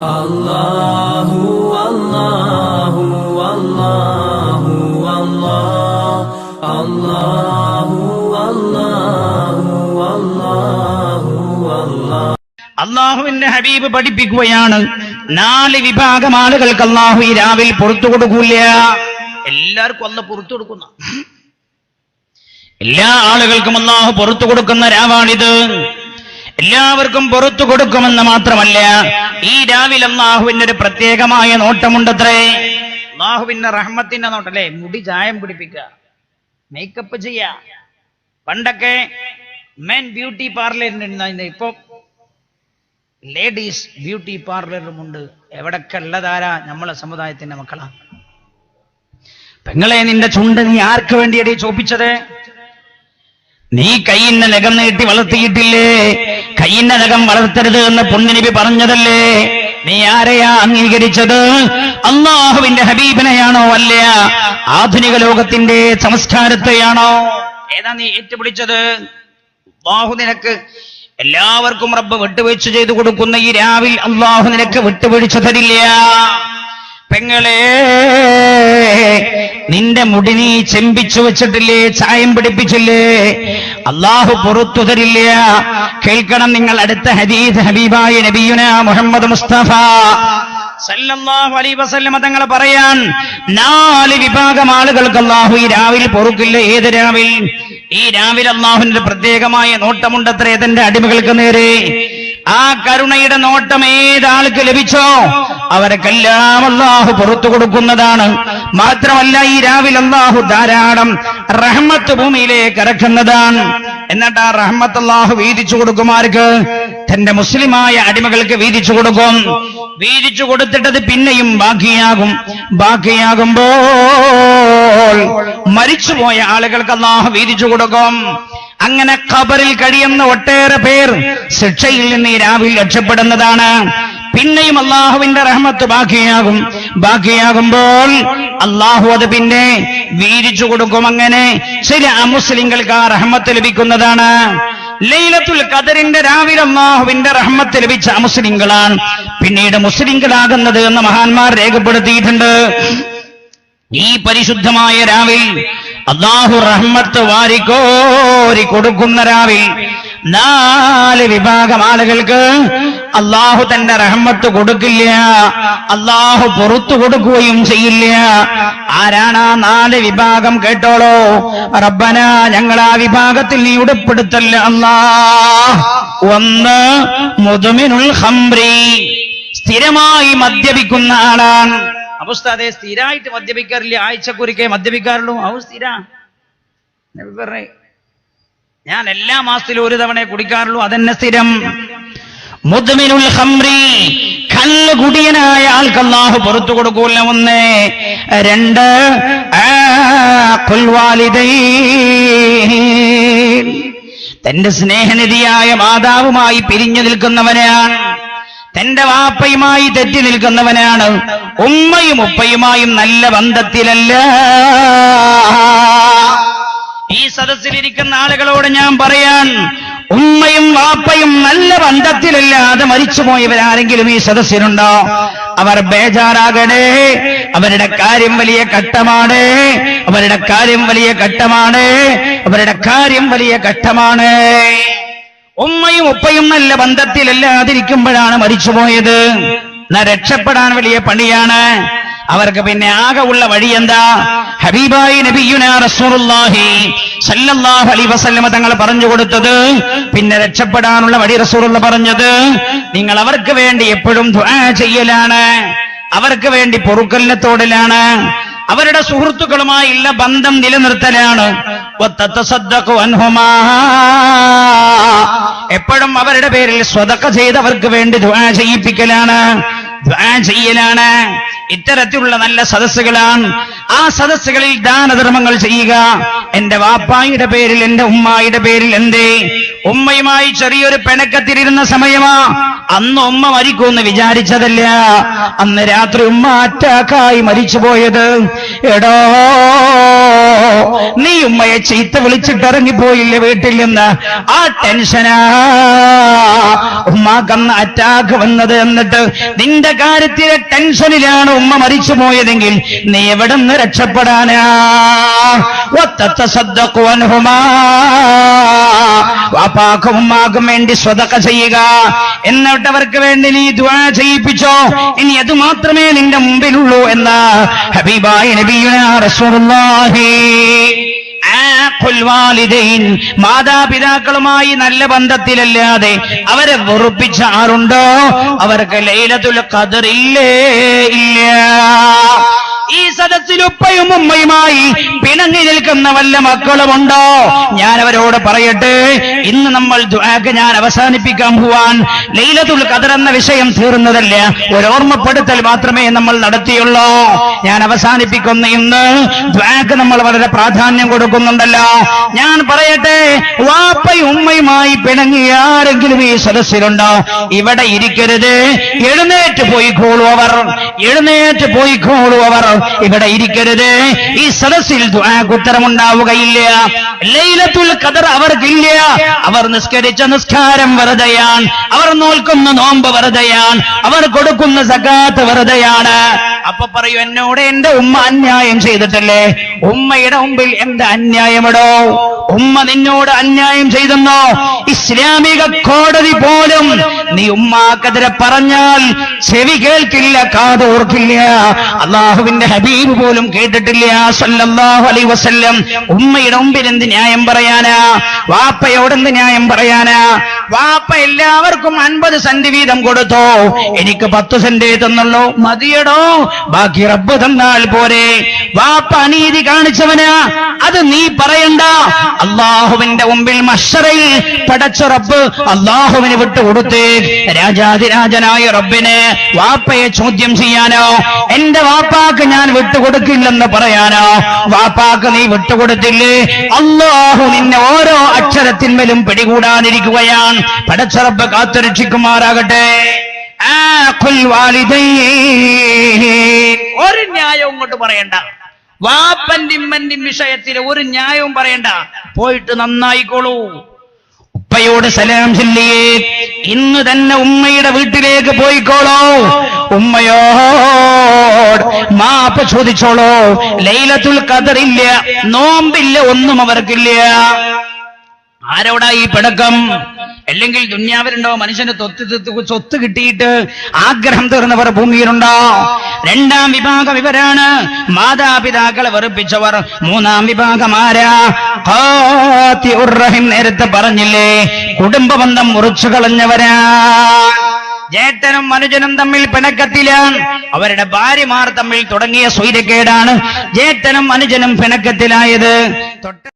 അല്ലാഹു അല്ലാഹു അല്ലാഹു അല്ലാഹു അല്ലാഹുവിന്റെ ഹബീബ് പഠിപ്പിക്കുകയാണ്. നാല് വിഭാഗം ആളുകൾക്ക് അള്ളാഹു ഈ രാവിലെ പുറത്തു കൊടുക്കൂല എല്ലാവർക്കും അന്ന് പുറത്തു കൊടുക്കുന്ന. എല്ലാ ആളുകൾക്കും അള്ളാഹു പുറത്തു കൊടുക്കുന്ന രാവാണിത്. എല്ലാവർക്കും പുറത്തു കൊടുക്കുമെന്ന് മാത്രമല്ല ഈ രാവിലെ അള്ളാഹുവിന്റെ ഒരു പ്രത്യേകമായ നോട്ടമുണ്ടത്രേ. അള്ളാഹുവിന്റെ റഹ്മത്തിന്റെ നോട്ടല്ലേ? മുടി ചായം പിടിപ്പിക്കുക. മേക്കപ്പ് ചെയ്യ. പണ്ടൊക്കെ മെൻ ബ്യൂട്ടി പാർലറിന് ഇപ്പൊ ലേഡീസ് ബ്യൂട്ടി പാർലറുമുണ്ട് എവിടൊക്കെ ഉള്ളതാരാ? നമ്മളെ സമുദായത്തിന്റെ മക്കളാ. പെങ്ങളെ നിന്റെ ചുണ്ട് നീ ആർക്ക് വേണ്ടിയടി ചോപ്പിച്ചത്? നീ കൈയിന്റെ നഖം നീട്ടി വളർത്തിയിട്ടില്ലേ? കൈയിന്റെ നഖം വളർത്തരുത് എന്ന് പുണ്യനബി പറഞ്ഞതല്ലേ? നീ ആരെയാ അംഗീകരിച്ചത്? അള്ളാഹുവിന്റെ ഹബീബിനെയാണോ അല്ല ആധുനിക ലോകത്തിന്റെ സംസ്കാരത്തെയാണോ? ഏതാ നീ ഏറ്റുപിടിച്ചത്? അള്ളാഹു നിനക്ക് എല്ലാവർക്കും റബ്ബ് വിട്ടുവീഴ്ച ചെയ്തു കൊടുക്കുന്ന ഈ രാവിൽ അള്ളാഹു നിനക്ക് വിട്ടുവീഴ്ച തരില്ല. പെങ്ങളെ നിന്റെ മുടി നീ ചെമ്പിച്ചു വെച്ചിട്ടില്ലേ? ചായം പിടിപ്പിച്ചില്ലേ? അള്ളാഹു പുറത്തു തരില്ല കേൾക്കണം നിങ്ങൾ അടുത്ത ഹദീസ് ഹബീബായ നബിയുന മുഹമ്മദ് മുസ്തഫ. തങ്ങൾ പറയാൻ നാല് വിഭാഗം ആളുകൾക്ക് അള്ളാഹു ഈ രാവിൽ പൊറുക്കില്ല. ഏത് രാവിൽ? ഈ രാവിലെ അള്ളാഹുവിന്റെ പ്രത്യേകമായ നോട്ടമുണ്ടത്രേ. തന്റെ അടിമകൾക്ക് നേരെ? ആ കരുണയുടെ നോട്ടം ഏതാൾക്ക് ലഭിച്ചോ? അവർക്കെല്ലാം അള്ളാഹു പുറത്തു കൊടുക്കുന്നതാണ്. മാത്രമല്ല ഈ രാവിലെ അള്ളാഹു ധാരാളം റഹ്മത്ത് ഭൂമിയിലേക്ക് ഇറക്കുന്നതാണ്. എന്നിട്ട് ആ റഹ്മത്ത് അള്ളാഹു വീതിച്ചു കൊടുക്കുമാർക്ക് തന്റെ മുസ്ലിമായ അടിമകൾക്ക് വീതിച്ചു കൊടുക്കും. വീതിച്ചു കൊടുത്തിട്ടത് പിന്നെയും ബാക്കിയാകും. ബാക്കിയാകുമ്പോൾ മരിച്ചുപോയ ആളുകൾക്ക് അള്ളാഹു വീതിച്ചു കൊടുക്കും. അങ്ങനെ ഖബറിൽ കഴിയുന്ന ഒട്ടേറെ പേർ ശിക്ഷയിൽ നിന്ന് ഈ രാവിൽ രക്ഷപ്പെടുന്നതാണ്. പിന്നെയും അള്ളാഹുവിന്റെ റഹ്മത്ത് ബാക്കിയാകും. ബാക്കിയാകുമ്പോൾ അള്ളാഹു അത് പിന്നെ വീരിച്ചു കൊടുക്കും അങ്ങനെ. ചില അമുസ്ലിങ്ങൾക്ക് ആ റഹ്മത്ത് ലഭിക്കുന്നതാണ്. ലൈലത്തുൽ ഖദറിന്റെ രാവിലെ അള്ളാഹുവിന്റെ റഹ്മത്ത് ലഭിച്ച അമുസ്ലിങ്ങളാണ് പിന്നീട് മുസ്ലിങ്ങളാകുന്നത് എന്ന് മഹാന്മാർ രേഖപ്പെടുത്തിയിട്ടുണ്ട്. ഈ പരിശുദ്ധമായ രാവിൽ അള്ളാഹു റഹ്മത്ത് വാരിക്കോരി കൊടുക്കുന്ന രാവിൽ നാല് വിഭാഗം ആളുകൾക്ക് അള്ളാഹു തന്റെ റഹ്മത്ത് കൊടുക്കില്ല. അള്ളാഹു പുറത്തു കൊടുക്കുകയും ചെയ്യില്ല. ആരാണ് ആ നാല് വിഭാഗം കേട്ടോളോ? റബ്ബന ഞങ്ങൾ ആ വിഭാഗത്തിൽ നീ ഉടപ്പെടുത്തല്ല അല്ലാ ഒന്ന് മുതുമിനുൽ ഹംറി സ്ഥിരമായി മദ്യപിക്കുന്ന ആളാണ്. അവസ്ഥ അതെ സ്ഥിരമായിട്ട് മദ്യപിക്കാറില്ല? ആഴ്ചക്കുറിക്കേ മദ്യപിക്കാറുള്ളൂ? അവ സ്ഥിര. ഞാൻ എല്ലാ മാസത്തിലും ഒരു തവണ കുടിക്കാറുള്ളൂ അതെന്നെ സ്ഥിരം. കല്ല് കുടിയനായ ആൾക്ക് പുറത്തു കൊടുക്കൂല ഒന്ന്. രണ്ട്. തന്റെ സ്നേഹനിധിയായ മാതാവുമായി പിരിഞ്ഞു നിൽക്കുന്നവനാണ് തന്റെ വാപ്പയുമായി തെറ്റി നിൽക്കുന്നവനാണ്. ഉമ്മയും ഉപ്പയുമായും നല്ല ബന്ധത്തിലല്ല. ഈ സദസ്സിലിരിക്കുന്ന ആളുകളോട് ഞാൻ പറയാൻ ഉമ്മയും വാപ്പയും നല്ല ബന്ധത്തിലല്ലാതെ മരിച്ചുപോയവരാരെങ്കിലും ഈ സദസ്സിലുണ്ടോ? അവർ ബേജാറാകണേ. അവരുടെ കാര്യം വലിയ ഘട്ടമാണ്. അവരുടെ കാര്യം വലിയ ഘട്ടമാണ്. അവരുടെ കാര്യം വലിയ ഘട്ടമാണ്. ഉമ്മയും ഉപ്പയും നല്ല ബന്ധത്തിലല്ലാതിരിക്കുമ്പോഴാണ് മരിച്ചുപോയത്. രക്ഷപ്പെടാൻ വലിയ പണിയാണ്. അവർക്ക് പിന്നെ ആകെ ഉള്ള വഴി എന്താ? ഹബീബായി നബിയുന റസൂലുള്ളാഹി സല്ലല്ലാഹു അലൈഹി വസല്ലമ തങ്ങൾ പറഞ്ഞു കൊടുത്തത്. പിന്നെ രക്ഷപ്പെടാനുള്ള വഴി റസൂറുള്ള പറഞ്ഞത് നിങ്ങൾ അവർക്ക് വേണ്ടി എപ്പോഴും ദുആ ചെയ്യലാണ്. അവർക്ക് വേണ്ടി പൊറുക്കലിനെ തോടലാണ്. അവരുടെ സുഹൃത്തുക്കളുമായുള്ള ബന്ധം നിലനിർത്തലാണ്. എപ്പോഴും അവരുടെ പേരിൽ സ്വതക്ക ചെയ്തവർക്ക് വേണ്ടി ദുആ ചെയ്യിപ്പിക്കലാണ്. ദുആ ചെയ്യലാണ്. ഇത്തരത്തിലുള്ള നല്ല സദസ്സുകളാണ്. ആ സദസ്സുകളിൽ ദാനധർമ്മങ്ങൾ ചെയ്യുക. എന്റെ വാപ്പായുടെ പേരിൽ എന്റെ ഉമ്മായുടെ പേരിൽ എന്തേ? ഉമ്മയുമായി ചെറിയൊരു പിണക്കത്തിലിരുന്ന സമയമാ? അന്ന് ഉമ്മ മരിക്കുമെന്ന് വിചാരിച്ചതല്ല. അന്ന് രാത്രി ഉമ്മ അറ്റാക്കായി മരിച്ചു പോയത് എടോ നീ ഉമ്മയെ ചീത്ത വിളിച്ചിട്ട് ഇറങ്ങിപ്പോയില്ലേ വീട്ടിൽ നിന്ന്? ആ ടെൻഷനാ. ഉമ്മാക്കന്ന് അറ്റാക്ക് വന്നത് എന്നിട്ട് നിന്റെ കാര്യത്തിലെ ടെൻഷനിലാണ് ഉമ്മ മരിച്ചു പോയതെങ്കിൽ നീ എവിടെ നിന്ന് രക്ഷപ്പെടാനാ? വാപ്പാക്കും വേണ്ടി സ്വതക്ക ചെയ്യുക. എന്നിട്ട് വേണ്ടി നീ ദ്വാ ചെയ്യിപ്പിച്ചോ. ഇനി അത് മാത്രമേ നിന്റെ മുമ്പിലുള്ളൂ എന്ന ഹബീബായി നബിയുന റസൂലുള്ളാഹി. മാതാപിതാക്കളുമായി നല്ല ബന്ധത്തിലല്ലാതെ അവരെ വെറുപ്പിച്ച ആരുണ്ടോ അവർക്ക് ലൈലത്തുൽ ഇല്ലേ ഇല്ല. ഈ സദസ്സിൽ ഉപ്പയും ഉമ്മയുമായി പിണങ്ങി നിൽക്കുന്ന വല്ല മക്കളുമുണ്ടോ? ഞാൻ അവരോട് പറയട്ടെ ഇന്ന് നമ്മൾ ദുആക്ക് ഞാൻ അവസാനിപ്പിക്കാൻ പോവാൻ. ലൈലത്തുൽ ഖദർ എന്ന വിഷയം തീർന്നതല്ല? ഒരു ഓർമ്മപ്പെടുത്തൽ മാത്രമേ നമ്മൾ നടത്തിയുള്ളൂ. ഞാൻ അവസാനിപ്പിക്കുന്ന ഇന്ന്. ദ്വാക്ക് നമ്മൾ വളരെ പ്രാധാന്യം കൊടുക്കുന്നുണ്ടല്ലോ. ഞാൻ പറയട്ടെ വാപ്പയും ഉമ്മയുമായി പിണങ്ങി ആരെങ്കിലും ഈ സദസ്സിലുണ്ടോ? ഇവിടെ ഇരിക്കരുത്. എഴുന്നേറ്റ് പോയിക്കോളൂ അവർ എഴുന്നേറ്റ് പോയിക്കോളൂ അവർ ഇവിടെ ഇരിക്കരുത്. ഈ സദസ്സിൽ ഉത്തരമുണ്ടാവുകയില്ല ലൈലത്തുൽ ഖദർ അവർക്കില്ല അവർ നിസ്കരിച്ച നിസ്കാരം വെറുതെയാണ്. അവർ നോൽക്കുന്ന നോമ്പ് വെറുതെയാണ്. അവർ കൊടുക്കുന്ന സകാത്ത് വെറുതെയാണ്. അപ്പൊ പറയൂ എന്നോട് എന്റെ ഉമ്മ അന്യായം ചെയ്തിട്ടല്ലേ? ഉമ്മയുടെ മുമ്പിൽ എന്ത് അന്യായമടോ? ഉമ്മ നിന്നോട് അന്യായം ചെയ്തെന്നോ? ഇസ്ലാമിക കോടതി പോലും നീ ഉമ്മാക്കെതിരെ പറഞ്ഞാൽ ചെവി കേൾക്കില്ല കാതോർക്കില്ല അള്ളാഹുവിന്റെ ഹബീബ് പോലും കേട്ടിട്ടില്ല സല്ലല്ലാഹു അലൈ വസല്ലം. ഉമ്മയുടെ മുമ്പിൽ എന്ത് ന്യായം പറയാനാ? വാപ്പയോട് എന്ത് ന്യായം പറയാനാ? വാപ്പ എല്ലാവർക്കും അൻപത് സെന്റ് വീതം കൊടുത്തോ. എനിക്ക് പത്ത് സെന്റ് തന്നുള്ളൂ മതിയടോ. ബാക്കി റബ്ബ് തന്നാൽ പോരെ. വാപ്പ അനീതി കാണിച്ചവന്. അത് നീ പറയണ്ട. അള്ളാഹുവിന്റെ മുമ്പിൽ മഷറയിൽ പടച്ച റബ്ബ് അള്ളാഹുവിന് വിട്ടുകൊടുത്തേ രാജാതിരാജനായ റബ്ബിന് വാപ്പയെ ചോദ്യം ചെയ്യാനോ? എന്റെ വാപ്പാക്ക് ഞാൻ വിട്ടുകൊടുക്കില്ലെന്ന് പറയാനോ? വാപ്പാക്ക് നീ വിട്ടുകൊടുത്തില്ലേ അള്ളാഹു നിന്നെ ഓരോ അക്ഷരത്തിന്മേലും പിടികൂടാതിരിക്കുകയാണ് പടച്ചറപ്പ് കാത്തുരക്ഷിക്കുമാറാകട്ടെ. ഒരു ന്യായവും ഇങ്ങോട്ട് പറയണ്ട. വാപ്പൻ ഇമ്മന്റെയും വിഷയത്തിൽ ഒരു ന്യായവും പറയണ്ട. പോയിട്ട് നന്നായിക്കോളൂ. ഉപ്പയോട് സലാം ചൊല്ലിയേ ഇന്ന് തന്നെ ഉമ്മയുടെ വീട്ടിലേക്ക് പോയിക്കോളോ. ഉമ്മയോട് മാപ്പ് ചോദിച്ചോളോ. ലൈലത്തുൽ ഖദറില്ല നോമ്പില്ല ഒന്നും അവർക്കില്ല. ആരോടാ ഈ പിടക്കം അല്ലെങ്കിൽ ദുന്യാവരുണ്ടോ മനുഷ്യന് തൊത്ത് സ്വത്ത് കിട്ടിയിട്ട് ആഗ്രഹം തീർന്നവർ ഭൂമിയിലുണ്ടോ? രണ്ടാം വിഭാഗം ഇവരാണ്. മാതാപിതാക്കളെ വെറുപ്പിച്ചവർ. മൂന്നാം വിഭാഗം ആരാ? നേരത്തെ പറഞ്ഞില്ലേ കുടുംബബന്ധം മുറിച്ചു കളഞ്ഞവരാ. ജേട്ടനും മനുജനും തമ്മിൽ പിണക്കത്തിലാണ്. അവരുടെ ഭാര്യമാർ തമ്മിൽ തുടങ്ങിയ സ്വൈര്യക്കേടാണ് ജേട്ടനും മനുജനും പിണക്കത്തിലായത്. തൊട്ട്